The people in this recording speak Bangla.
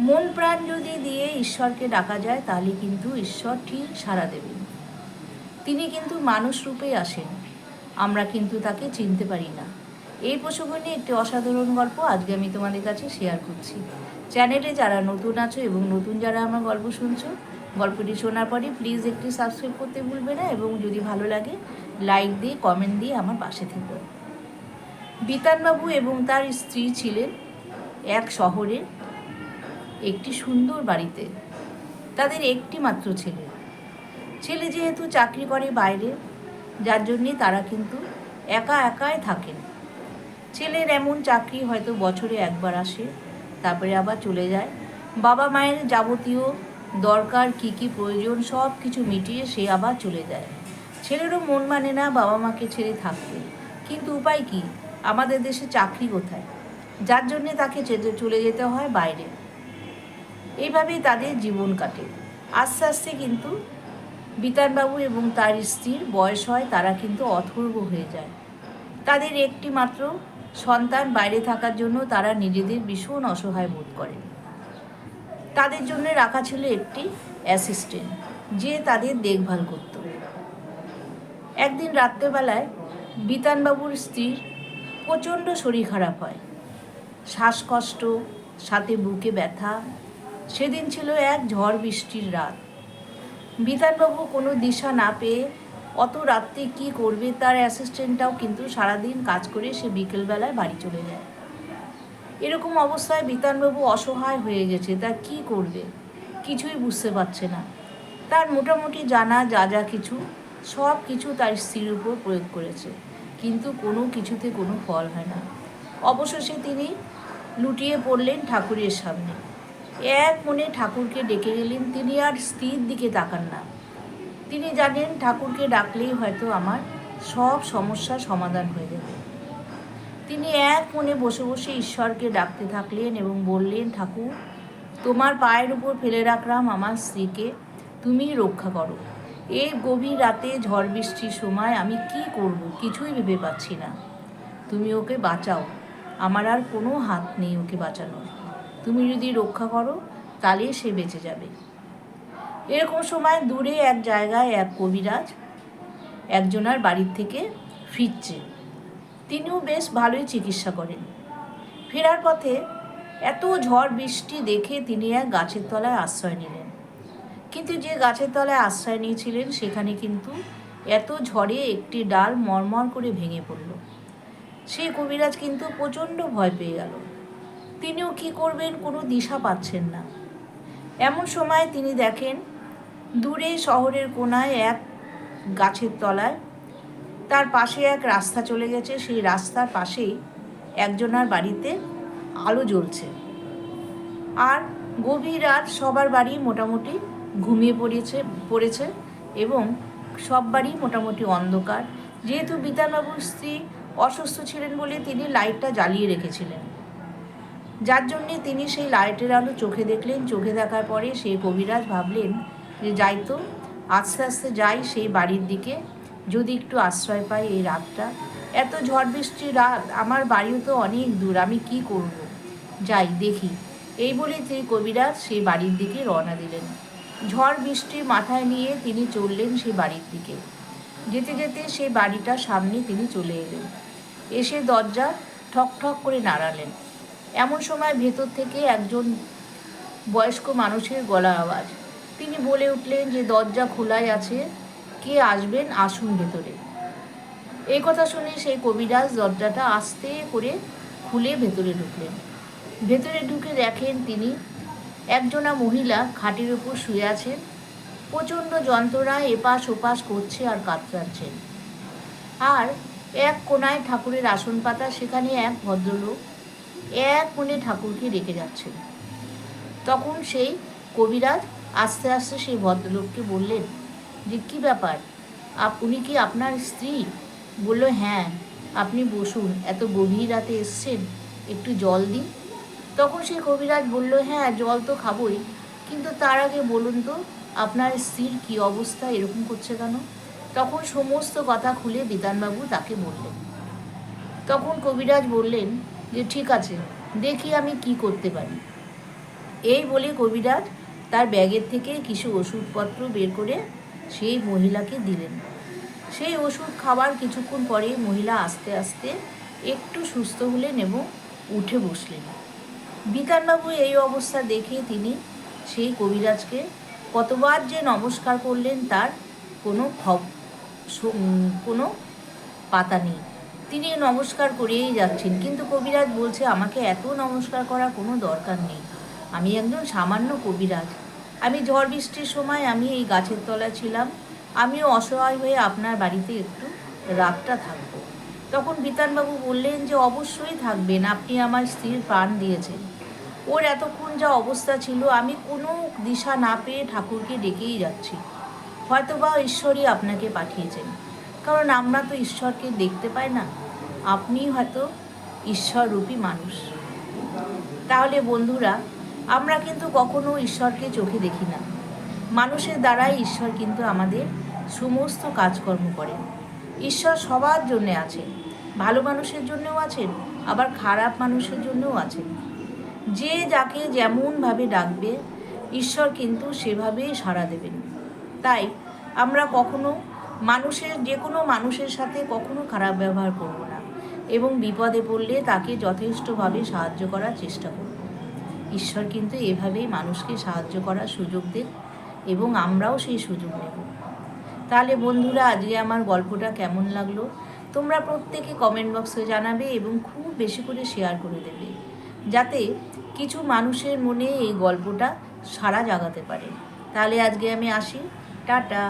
মন প্রাণ যদি দিয়ে ঈশ্বরকে ডাকা যায়, তাহলে কিন্তু ঈশ্বর ঠিক সাড়া দেবেন। তিনি কিন্তু মানুষ রূপেই আসেন। আমরা কিন্তু তাকে চিনতে পারি না। এই প্রসঙ্গ একটি অসাধারণ গল্প আজকে আমি তোমাদের কাছে শেয়ার করছি। চ্যানেলে যারা নতুন আছো এবং নতুন যারা আমার গল্প শুনছো, গল্পটি শোনার পরে প্লিজ একটি সাবস্ক্রাইব করতে ভুলবে না এবং যদি ভালো লাগে লাইক দিয়ে কমেন্ট দিয়ে আমার পাশে থেকো। বিতানবাবু এবং তার স্ত্রী ছিলেন এক শহরের একটি সুন্দর বাড়িতে। তাদের একটি মাত্র ছেলে। ছেলে যেহেতু চাকরি করে বাইরে, যার জন্যে তারা কিন্তু একা একাই থাকেন। ছেলের এমন চাকরি হয়তো বছরে একবার আসে, তারপরে আবার চলে যায়। বাবা মায়ের যাবতীয় দরকার, কি কি প্রয়োজন সব কিছু মিটিয়ে সে আবার চলে যায়। ছেলেরও মন মানে না বাবা মাকে ছেড়ে থাকতে। কিন্তু উপায় কি? আমাদের দেশে চাকরি কোথায়? যার জন্যে তাকে চলে যেতে হয় বাইরে। এইভাবেই তাদের জীবন কাটে। আস্তে আস্তে কিন্তু বিতানবাবু এবং তার স্ত্রীর বয়স হয়, তারা কিন্তু অথর্ব হয়ে যায়। তাদের একটি মাত্র সন্তান বাইরে থাকার জন্য তারা নিজেদের ভীষণ অসহায় বোধ করেন। তাদের জন্য রাখা ছিল একটি অ্যাসিস্ট্যান্ট, যে তাদের দেখভাল করত। একদিন রাত্রেবেলায় বিতানবাবুর স্ত্রীর প্রচণ্ড শরীর খারাপ হয়। শ্বাসকষ্ট, সাথে বুকে ব্যথা সেদিন ছিল এক ঝড় বৃষ্টির রাত। বিধানবাবু কোনো দিশা না পেয়ে অত রাত্রে কি করবে তার অ্যাসিস্ট্যান্টটাও কিন্তু সারাদিন কাজ করে সে বিকেলবেলায় বাড়ি চলে যায়। এরকম অবস্থায় বিতানবাবু অসহায় হয়ে গেছে, তা কি করবে? কিছুই বুঝতে পারছে না। তার মোটামুটি জানা যা যা কিছু, সব কিছু তার স্ত্রীর উপর প্রয়োগ করেছে। কিন্তু কোনো কিছুতে কোনো ফল হয় না। অবশেষে তিনি লুটিয়ে পড়লেন ঠাকুরের সামনে। এক মনে ঠাকুরকে ডেকে গেলেন তিনি আর স্ত্রীর দিকে তাকান না। তিনি জানেন ঠাকুরকে ডাকলেই হয়তো আমার সব সমস্যার সমাধান হয়ে যাবে। তিনি এক মনে বসে বসে ঈশ্বরকে ডাকতে থাকলেন এবং বললেন, ঠাকুর, তোমার পায়ের উপর ফেলে রাখলাম আমার স্ত্রীকে। তুমি রক্ষা করো। এই গভীর রাতে ঝড় বৃষ্টির সময় আমি কি করব কিছুই ভেবে পাচ্ছি না। তুমি ওকে বাঁচাও। আমার আর কোনো হাত নেই ওকে বাঁচানোর। তুমি যদি রক্ষা করো, তাহলে সে বেঁচে যাবে। এরকম সময় দূরে এক জায়গায় এক কবিরাজ একজনার বাড়ির থেকে ফিরছে। তিনিও বেশ ভালোই চিকিৎসা করেন। ফেরার পথে এত ঝড় বৃষ্টি দেখে তিনি এক গাছের তলায় আশ্রয় নিলেন। কিন্তু যে গাছের তলায় আশ্রয় নিয়েছিলেন, সেখানে কিন্তু এত ঝড়ে একটি ডাল মরমর করে ভেঙে পড়ল। সেই কবিরাজ কিন্তু প্রচণ্ড ভয় পেয়ে গেল। তিনিও কি করবেন কোনো দিশা পাচ্ছেন না। এমন সময় তিনি দেখেন দূরে শহরের কোনায় এক গাছের তলায় তার পাশে এক রাস্তা চলে গেছে। সেই রাস্তার পাশেই একজনার বাড়িতে আলো জ্বলছে। আর গভীর রাত সবার বাড়ি মোটামুটি ঘুমিয়ে পড়েছে পড়েছে এবং সব বাড়ি মোটামুটি অন্ধকার। যেহেতু বিতানবাবুর স্ত্রী অসুস্থ ছিলেন বলে তিনি লাইটটা জ্বালিয়ে রেখেছিলেন। যার জন্যে তিনি সেই লাইটের আলো চোখে দেখলেন, চোখে দেখার পরে সেই কবিরাজ ভাবলেন যে যাই তো, আস্তে আস্তে যাই সেই বাড়ির দিকে, যদি একটু আশ্রয় পাই এই রাতটা। এত ঝড় বৃষ্টির রাত, আমার বাড়িও তো অনেক দূর, আমি কি করব? যাই দেখি। এই বলে তিনি কবিরাজ সেই বাড়ির দিকে রওনা দিলেন। ঝড় বৃষ্টি মাথায় নিয়ে তিনি চললেন সেই বাড়ির দিকে। যেতে যেতে সেই বাড়িটার সামনে তিনি চলে এলেন। এসে দরজা ঠক ঠক করে নাড়ালেন। এমন সময় ভেতর থেকে একজন বয়স্ক মানুষের গলা আওয়াজ। তিনি বলে উঠলেন যে, দরজা খোলাই আছে, কে আসবেন আসুন ভেতরে। এই কথা শুনে সেই কবিরাজ দরজাটা আস্তে করে খুলে ভেতরে ঢুকলেন। ভেতরে ঢুকে দেখেন তিনি একজনা মহিলা খাটের উপর শুয়ে আছেন। প্রচণ্ড যন্ত্রণায় এপাশ ওপাশ করছে আর কাতরাচ্ছেন। আর এক কোনায় ঠাকুরের আসন পাতা সেখানে এক ভদ্রলোক এক মনে ঠাকুরকে রেখে যাচ্ছেন তখন সেই কবিরাজ আস্তে আস্তে সেই ভদ্রলোককে বললেন, যে কী ব্যাপার? উনি কি আপনার স্ত্রী? বলল হ্যাঁ আপনি বসুন, এত গভীর রাতে এসছেন, একটু জল দিন। তখন সেই কবিরাজ বলল হ্যাঁ জল তো খাবই, কিন্তু তার আগে বলুন তো, আপনার স্ত্রীর কী অবস্থা, এরকম করছে কেন? তখন সমস্ত কথা খুলে বিধানবাবু তাকে বললেন। তখন কবিরাজ বললেন যে ঠিক আছে, দেখি আমি কি করতে পারি। এই বলে কবিরাজ তার ব্যাগের থেকে কিছু ওষুধপত্র বের করে সেই মহিলাকে দিলেন। সেই ওষুধ খাবার কিছুক্ষণ পরে মহিলা আস্তে আস্তে একটু সুস্থ হলেন এবং উঠে বসলেন। বিতানবাবু এই অবস্থা দেখে তিনি সেই কবিরাজকে কতবার যে নমস্কার করলেন তার কোনো কোনো পাতা নেই। তিনি নমস্কার করেই যাচ্ছেন। কিন্তু কবিরাজ বলছে, আমাকে এত নমস্কার করার কোনো দরকার নেই। আমি একজন সামান্য কবিরাজ। আমি ঝড় বৃষ্টির সময় আমি এই গাছের তলায় ছিলাম। আমিও অসহায় হয়ে আপনার বাড়িতে একটু রাতটা থাকব। তখন বিতানবাবু বললেন যে, অবশ্যই থাকবেন। আপনি আমার স্ত্রীর প্রাণ দিয়েছেন। ওর এতক্ষণ যা অবস্থা ছিল, আমি কোনো দিশা না পেয়ে ঠাকুরকে ডেকেই যাচ্ছি। হয়তোবা ঈশ্বরই আপনাকে পাঠিয়েছেন। কারণ আমরা তো ঈশ্বরকে দেখতে পাই না। আপনি হয়তো ঈশ্বররূপী মানুষ। তাহলে বন্ধুরা, আমরা কিন্তু কখনো ঈশ্বরকে চোখে দেখি না। মানুষের দ্বারাই ঈশ্বর কিন্তু আমাদের সমস্ত কাজকর্ম করেন। ঈশ্বর সবার জন্য আছেন। ভালো মানুষের জন্যও আছেন, আবার খারাপ মানুষের জন্যও আছেন। যে যাকে যেমনভাবে ডাকবে, ঈশ্বর কিন্তু সেভাবেই সাড়া দেবেন। তাই আমরা কখনো মানুষের, যে কোনো মানুষের সাথে কখনো খারাপ ব্যবহার করব না। এবং বিপদে পড়লে তাকে যথেষ্টভাবে সাহায্য করার চেষ্টা করব। ঈশ্বর কিন্তু এভাবেই মানুষকে সাহায্য করার সুযোগ দেন এবং আমরাও সেই সুযোগ নেব। তাহলে বন্ধুরা, আজকে আমার গল্পটা কেমন লাগল? তোমরা প্রত্যেকে কমেন্ট বক্সে জানাবে এবং খুব বেশি করে শেয়ার করে দেবে, যাতে কিছু মানুষের মনে এই গল্পটা সারা জাগাতে পারে। তাহলে আজকে আমি আসি। টাটা!